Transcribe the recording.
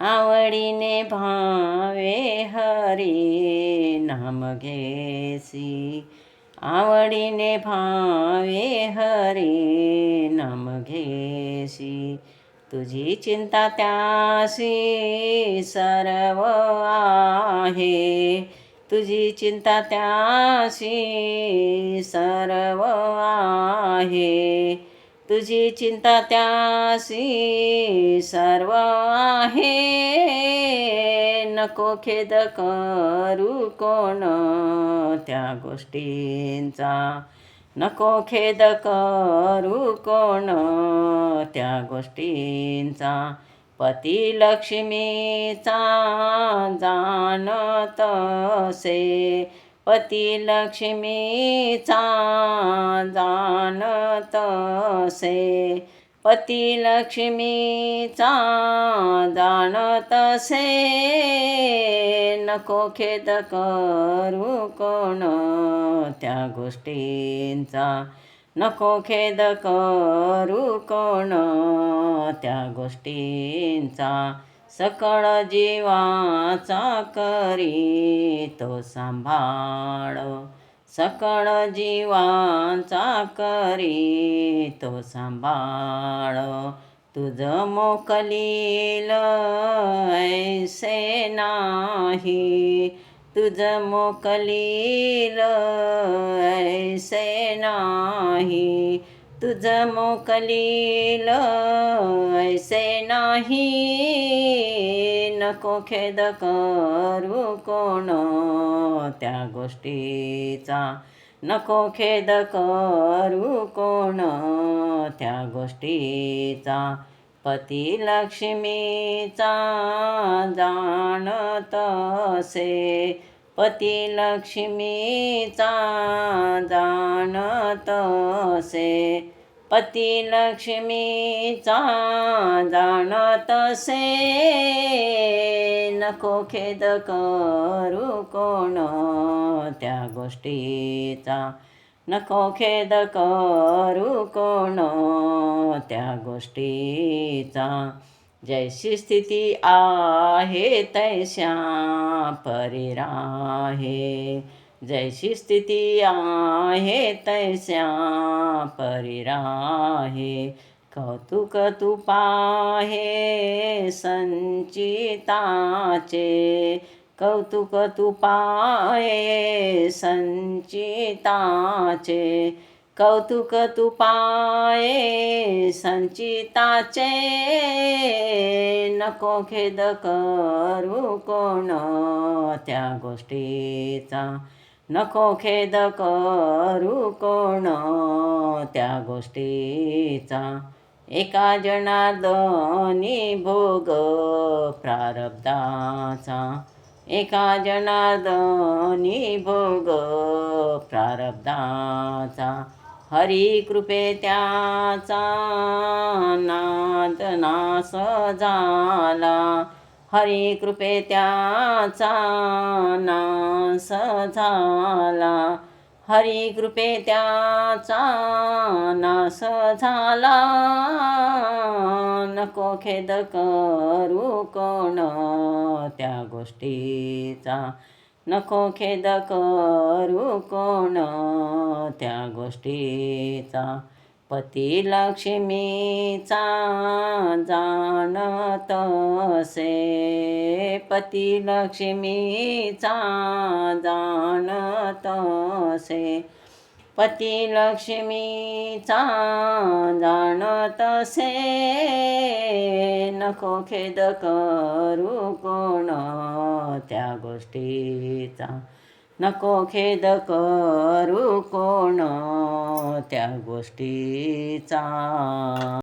आवडीने भावे हरी नाम घेसी. आवडीने भावे हरी नाम घेसी. तुझी चिंता त्यासी सर्व आहे. तुझी चिंता त्यासी सर्व आहे. तुझी चिंता त्यासी सर्व आहे. नको खेद करू कोण त्या गोष्टींचा. नको खेद करू कोण त्या गोष्टींचा. पती लक्ष्मीचा जाणत असे पती लक्ष्मीचा जाणत असे. पती लक्ष्मीचा जाणत असे. नको खेद करू कोण त्या गोष्टींचा. नको खेद करू कोण त्या गोष्टींचा. सकळ जीवाचा करी तो सांभाळ. सकळ जीवाचा करी तो सांभाळ. तुझ मोकलील ऐसे नाही. तुझ मोकलील ऐसे नाही. तुझं मोकलील ऐसे नाही. नको खेद करू कोण त्या गोष्टीचा. नको खेद करू कोण त्या गोष्टीचा. पती लक्ष्मीचा जाणत असे. पती लक्ष्मीचा जाणत असे. पती लक्ष्मीचा जाणत असे. नको खेद करू कोण त्या गोष्टीचा. नको खेद करू कोण त्या गोष्टीचा. जैसी स्थिती आहे तैशा परिराहे। जैशी स्थिती आहे तैस्या परिराहे। कौतुक तू पाहे संचिताचे। कौतुक तू पाहे संचिताचे। कौतुक तू पाये संचिताचे नको खेद करू कोण त्या गोष्टीचा. नको खेद करू कोण त्या गोष्टीचा. एका जनार्दनी भोग प्रारब्धाचा. एका जनार्दनी भोग प्रारब्धाचा. हरी कृपे त्याचा नाद नास झाला हरी कृपे त्याचा नास झाला हरी कृपे त्याचा नास झाला नको खेद करू कोण त्या गोष्टीचा. नको खेद करू कोण त्या गोष्टीचा? पती लक्ष्मीचा जाणत असे. पती लक्ष्मीचा जाणत असे. पती लक्ष्मीचा जाणत असे. नको खेद करू कोण त्या गोष्टीचा. नको खेद करू कोण त्या गोष्टीचा.